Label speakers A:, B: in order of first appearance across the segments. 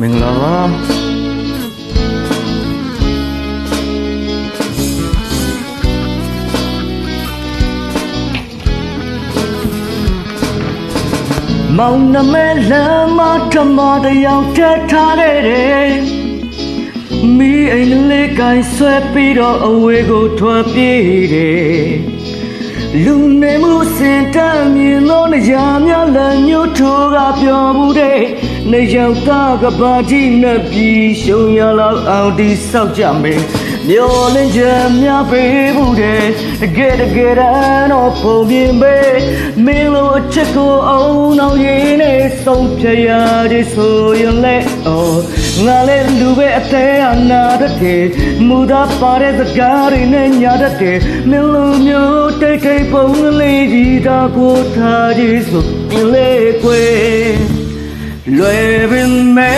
A: မင်္ဂလာပါမောင်နှမဲလမ်းမထမတယောက်တက်ထားခဲ့တယ်မိအိမ်လေးကိုင်းဆွဲပြီးတော့အဝေးကိုထွက်ပြေးတယ်လူနေမှုစင်တမ်းမြင်လို့နေရများလည်းညှို့ထိုးကပြောမှုတဲ့ နေရောက်သားကပါတိနဲ့ပြီးရှုံရလောက်အောင်ဒီဆောက်ကြမယ်မျောလင်းချက်များပေးမှုတဲ့တကယ်တကယ်တော့ပုံပြင်းပဲမင်းလိုအချက်ကိုအောင်အောင်ရင်းနဲ့ဆုံးဖြတ်ရတဲ့ဆိုရင်လေအော်ငါလည်းလူပဲအသေးအနာတည်းမူသားပါတဲ့စကားတွေနဲ့ညာတည်းမင်းလိုမျိုးတိတ်တိတ်ပုံလေးကြီးတာကိုထားကြီးဆိုရင်လေကွယ် လွယ်ပင်မဲ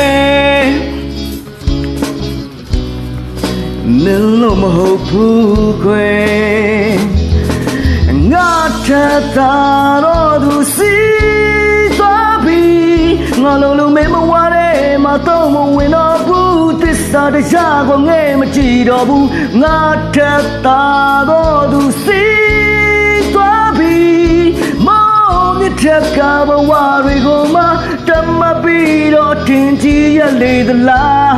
A: မင်းလိုမဟုတ်ဘူးကွယ်ငါထက်သာတော့သူစီသွားပြီငါလုံးလုံးမင်းမဝရဲမတော့မဝင်တော့ဘူးသစ္စာတရားကိုငဲ့မကြည့်တော့ဘူးငါထက်သာတော့သူစီသွားပြီမောင်မြစ်ထက်ကဘဝတွေကိုမှတ မပြီးတော့တင်ကြည့်ရလေသလား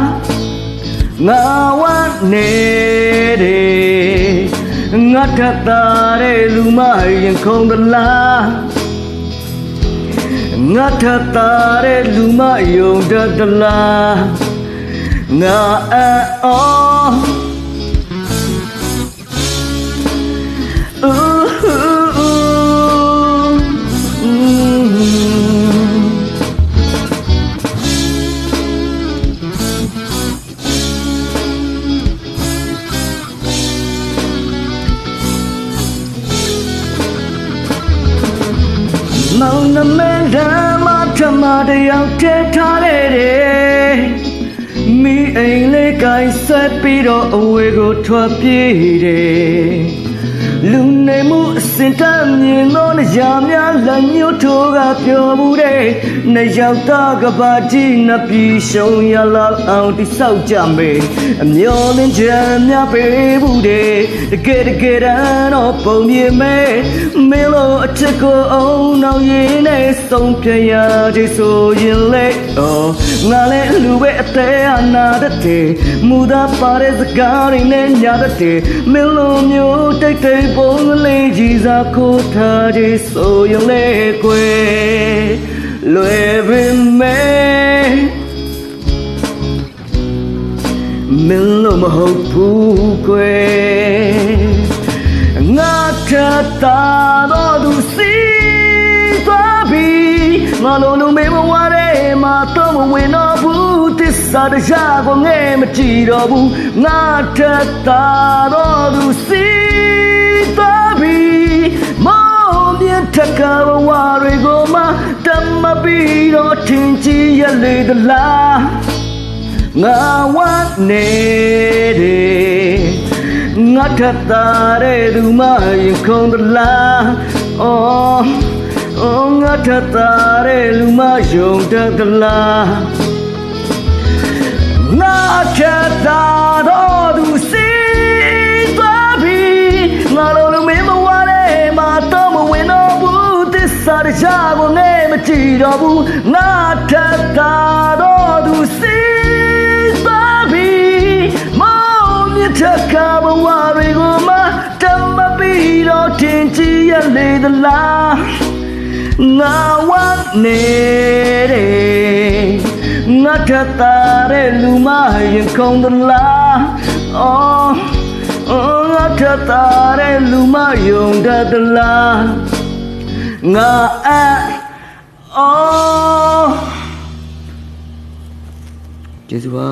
A: ငါဝမ်းနေတယ်ငါထပ်တာတဲ့လူမရင်ခုံးသလားငါထပ်တာတဲ့လူမယုံတတ်သလားငါအော် မောင်နှမဲဓမ္မဓမ္မတရားတည်ထားခဲ့တယ်မိအိမ်လေးကိုင်းဆက်ပြီးတော့အဝေးကိုထွက်ပြေးတယ်လူနေမှုအ စင်တမ်းမြင်တော့နေရာများလက်ညှိုးထိုးကပြောမှုတဲ့နေရောက်သားကပါတိနပြီးရှုံရလောက်အောင်တိဆောက်ကြမယ်အမျော်လင်းချက်များပေးမှုတဲ့တကယ်တကယ်တော့ပုံပြမယ်မင်းလိုအချစ်ကိုအောင်နောက်ရင်းနဲ့ဆုံးဖြတ်ရတဲ့ဆိုရင်လေအော်ငါလည်းလူပဲအသေးအနာတည်းမူသားပါတဲ့စကားတွေနဲ့ညာတည်းမင်းလိုမျိုးတိတ်တိတ်ပုံလေးကြီးစားကိုထားတဲ့ဆိုရင်လေကွယ်လွယ်ပင်မဲ့မင်းလို့မဟုတ်ဘူးကွယ်ငါထပ်တာတော့သူစီသွားပြီငါလုံးလုံးမေးမဝရဲမတော့မဝင်တော့ဘူးတစ္ဆာတရားကိုငဲ့မကြည့်တော့ဘူးငါထပ်တာတော့သူစီသွားပြီမောင်မြတ် ထက်ကဘဝတွေကိုမှတမပြီးတော့ထင်ကြီးရလေသလားငါဝတ်နေတယ်ငါထပ်တာတဲ့သူမရင်ခုံးသလားအော်အော်ငါထပ်တာတဲ့လူမယုံတတ်သလားငါထပ်တာတော့သူ တော့ဘူးငါထပ်တာတော့သူစီသွားပြီမောင်မြတ်ထက်ကဘဝတွေကိုမှတမပြီးတော့တင်ကြည့်ရလေသလားငါဝတ်နေတယ်ငါထက်တာတဲ့လူမရင်ခုံသလားအော်အော်ငါထက်တာတဲ့လူမယုံတတ်သလားငါအဲ့ အော်ကျေးဇူးပါ